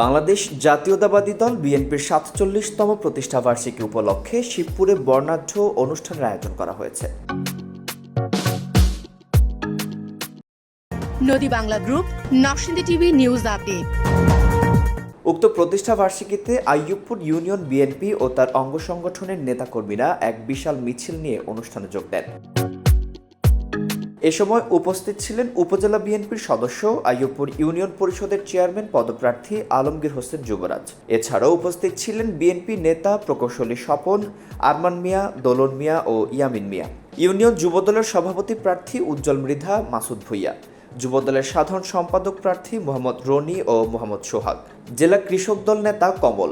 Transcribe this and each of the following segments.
বাংলাদেশ জাতীয়তাবাদী দল বিএনপির সাতচল্লিশতম প্রতিষ্ঠাবার্ষিকী উপলক্ষে শিবপুরে বর্ণাঢ্য অনুষ্ঠানের আয়োজন করা হয়েছে। নদী Bangla group Narsingdi TV news update. উক্ত প্রতিষ্ঠা বার্ষিকীতে আইয়ুবপুর ইউনিয়ন বিএনপি ও তার অঙ্গ সংগঠনের নেতাকর্মীরা এক বিশাল মিছিল নিয়ে অনুষ্ঠানে যোগ দেন। এ সময় উপস্থিত ছিলেন উপজেলা বিএনপির সদস্য আইয়ুবপুর ইউনিয়ন পরিষদের চেয়ারম্যান পদপ্রার্থী আলমগীর হোসেন যুবরাজ। এছাড়াও উপস্থিত ছিলেন বিএনপি নেতা প্রকৌশলী স্বপন, আরমান মিয়া, দোলন মিয়া ও ইয়ামিন মিয়া। ইউনিয়ন যুবদলের সভাপতি প্রার্থী উজ্জ্বল মৃধা, মাসুদ ভুইয়া। যুবদলের সাধারণ সম্পাদক প্রার্থী মোহাম্মদ রনি ও মোহাম্মদ সোহাগ। জেলা কৃষক দল নেতা কমল।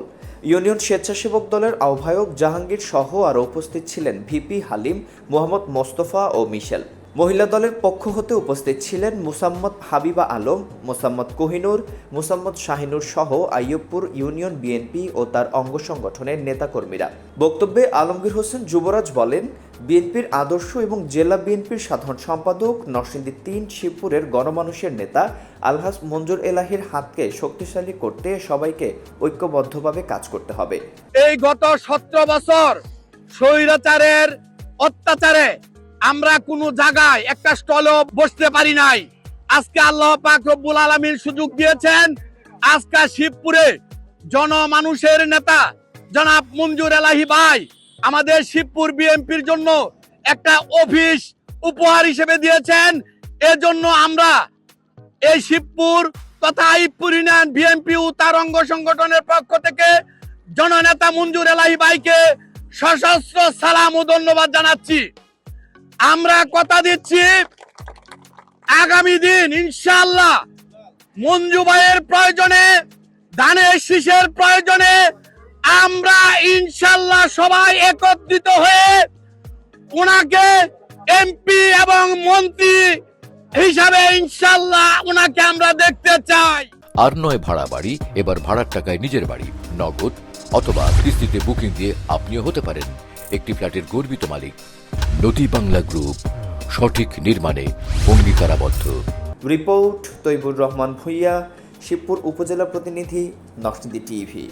ইউনিয়ন স্বেচ্ছাসেবক দলের আহ্বায়ক জাহাঙ্গীর সহ আরও উপস্থিত ছিলেন ভিপি হালিম, মোহাম্মদ মোস্তফা ও মিশেল। মহিলা দলের পক্ষ হতে উপস্থিত ছিলেন মুসাম্মদ হাবিবা আলম, মোসাম্মদ কোহিনুর, মুসাম্মদ শাহিনুর সহ আইয়ুবপুর ইউনিয়ন বিএনপি ও তার অঙ্গ সংগঠনের নেতাকর্মীরা। বক্তব্যে আলমগীর হোসেন যুবরাজ বলেন, বিএনপির আদর্শ এবং জেলা বিএনপির সাধারণ সম্পাদক নরসিংদী তিন শিবপুরের গণমানুষের নেতা আলহাস মঞ্জুর এলাহির হাতকে শক্তিশালী করতে সবাইকে ঐক্যবদ্ধভাবে কাজ করতে হবে। এই গত সতেরো বছর স্বৈরাচারের অত্যাচারে আমরা কোনো জায়গায় একটা স্টলও বসতে পারি নাই। আজকে আল্লাহ পাক রব্বুল আলমীর সুযোগ দিয়েছেন। আজকে শিবপুরে জনমানুষের নেতা জনাব মঞ্জুর এলাহি ভাই আমাদের শিবপুর বিএনপির জন্য একটা অফিস উপহার হিসেবে দিয়েছেন। এজন্য আমরা এই শিবপুর তথা আইবপুর ইউনিয়ন বিএনপি ও তার অঙ্গ সংগঠনের পক্ষ থেকে জননেতা মঞ্জুর এলাহি ভাইকে সশস্ত্র সালাম ও ধন্যবাদ জানাচ্ছি। আমরা কথা দিচ্ছি আগামী দিন ইনশাল্লাহ মঞ্জু ভাইয়ের প্রয়োজনে ধানের শীষের প্রয়োজনে আমরা ইনশাল্লাহ সবাই একত্রিত হয়ে ওনাকে এমপি এবং মন্ত্রী হিসাবে ইনশাল্লাহ ওনাকে আমরা দেখতে চাই। আর নয় ভাড়া বাড়ি, এবার ভাড়ার টাকায় নিজের বাড়ি, নগদ অথবা কিস্তিতে বুকিং দিয়ে আপনিও হতে পারেন। একটি ফ্ল্যাটের গর্বিত মালিক নদী বাংলা গ্রুপ সঠিক নির্মাণে অঙ্গীকারাবদ্ধ। রিপোর্ট তৈবুর রহমান ভুইয়া, শিবপুর উপজেলা প্রতিনিধি নকশদি টিভি।